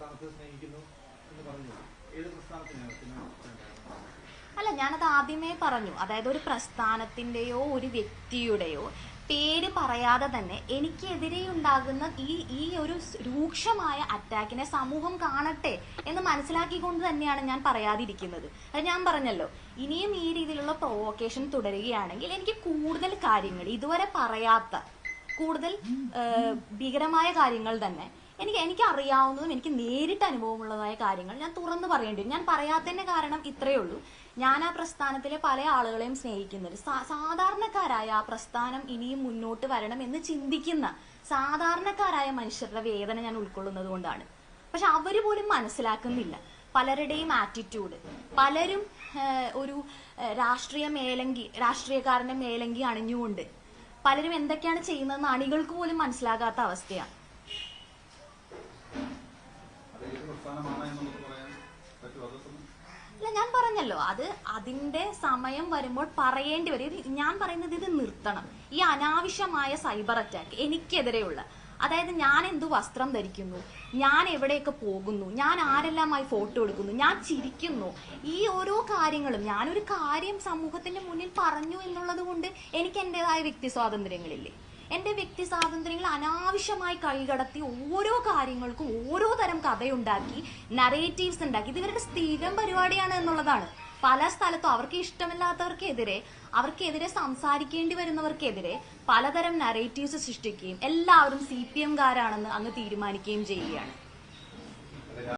എന്ന് പറഞ്ഞു. ഏത് അല്ല ഞാനത് ആദ്യമേ പറഞ്ഞു. അതായത് ഒരു പ്രസ്ഥാനത്തിന്റെയോ ഒരു വ്യക്തിയുടെയോ പേര് പറയാതെ തന്നെ എനിക്കെതിരെ ഉണ്ടാകുന്ന ഈ ഈ ഒരു രൂക്ഷമായ അറ്റാക്കിനെ സമൂഹം കാണട്ടെ എന്ന് മനസ്സിലാക്കിക്കൊണ്ട് തന്നെയാണ് ഞാൻ പറയാതിരിക്കുന്നത്. അത് ഞാൻ പറഞ്ഞല്ലോ. ഇനിയും ഈ രീതിയിലുള്ള പ്രൊവോക്കേഷൻ തുടരുകയാണെങ്കിൽ എനിക്ക് കൂടുതൽ കാര്യങ്ങൾ ഇതുവരെ പറയാത്ത കൂടുതൽ ഭീകരമായ കാര്യങ്ങൾ തന്നെ എനിക്ക് എനിക്ക് അറിയാവുന്നതും എനിക്ക് നേരിട്ട് അനുഭവമുള്ളതായ കാര്യങ്ങൾ ഞാൻ തുറന്നു പറയേണ്ടി വരും. ഞാൻ പറയാത്തതിന്റെ കാരണം ഇത്രയേ ഉള്ളൂ. ഞാൻ ആ പ്രസ്ഥാനത്തിലെ പല ആളുകളെയും സ്നേഹിക്കുന്നുണ്ട് സാധാരണക്കാരായ ആ പ്രസ്ഥാനം ഇനിയും മുന്നോട്ട് വരണം എന്ന് ചിന്തിക്കുന്ന സാധാരണക്കാരായ മനുഷ്യരുടെ വേദന ഞാൻ ഉൾക്കൊള്ളുന്നത് കൊണ്ടാണ്. പക്ഷെ അവർ പോലും മനസ്സിലാക്കുന്നില്ല. പലരുടെയും ആറ്റിറ്റ്യൂഡ് പലരും ഒരു രാഷ്ട്രീയ മേലങ്കി രാഷ്ട്രീയക്കാരന്റെ മേലങ്കി അണിഞ്ഞുകൊണ്ട് പലരും എന്തൊക്കെയാണ് ചെയ്യുന്നതെന്ന് അണികൾക്ക് പോലും മനസ്സിലാകാത്ത അവസ്ഥയാണ് അത് ഏത് പ്രസ്ഥാനമാണ് എന്നുള്ളത് പറയാൻ പറ്റുമോ അതൊന്നും അല്ല ഞാൻ പറഞ്ഞല്ലോ അത് അതിന്റെ സമയം വരുമ്പോൾ പറയേണ്ടി വരും. ഞാൻ പറയുന്നത് ഇത് നിർത്തണം. ഈ അനാവശ്യമായ സൈബർ അറ്റാക്ക് എനിക്കെതിരെയുള്ള അതായത് ഞാൻ എന്ത് വസ്ത്രം ധരിക്കുന്നു ഞാൻ എവിടെയൊക്കെ പോകുന്നു ഞാൻ ആരെല്ലാമായി ഫോട്ടോ എടുക്കുന്നു ഞാൻ ചിരിക്കുന്നു ഈ ഓരോ കാര്യങ്ങളും ഞാനൊരു കാര്യം സമൂഹത്തിന്റെ മുന്നിൽ പറഞ്ഞു എന്നുള്ളത് കൊണ്ട് എനിക്ക് എന്റെതായ വ്യക്തി സ്വാതന്ത്ര്യങ്ങളില്ലേ? എന്റെ വ്യക്തി സ്വാതന്ത്ര്യങ്ങൾ അനാവശ്യമായി കൈകടത്തി ഓരോ കാര്യങ്ങൾക്കും ഓരോ കഥയുണ്ടാക്കി നറേറ്റീവ്സ് ഉണ്ടാക്കി. ഇത് ഇവരുടെ സ്ഥിരം പരിപാടിയാണ് എന്നുള്ളതാണ്. പല സ്ഥലത്തും അവർക്ക് ഇഷ്ടമില്ലാത്തവർക്കെതിരെ അവർക്കെതിരെ സംസാരിക്കേണ്ടി വരുന്നവർക്കെതിരെ പലതരം നറേറ്റീവ്സ് സൃഷ്ടിക്കുകയും എല്ലാവരും സി പി എംകാരാണെന്ന് അങ്ങ് തീരുമാനിക്കുകയും ചെയ്യുകയാണ്.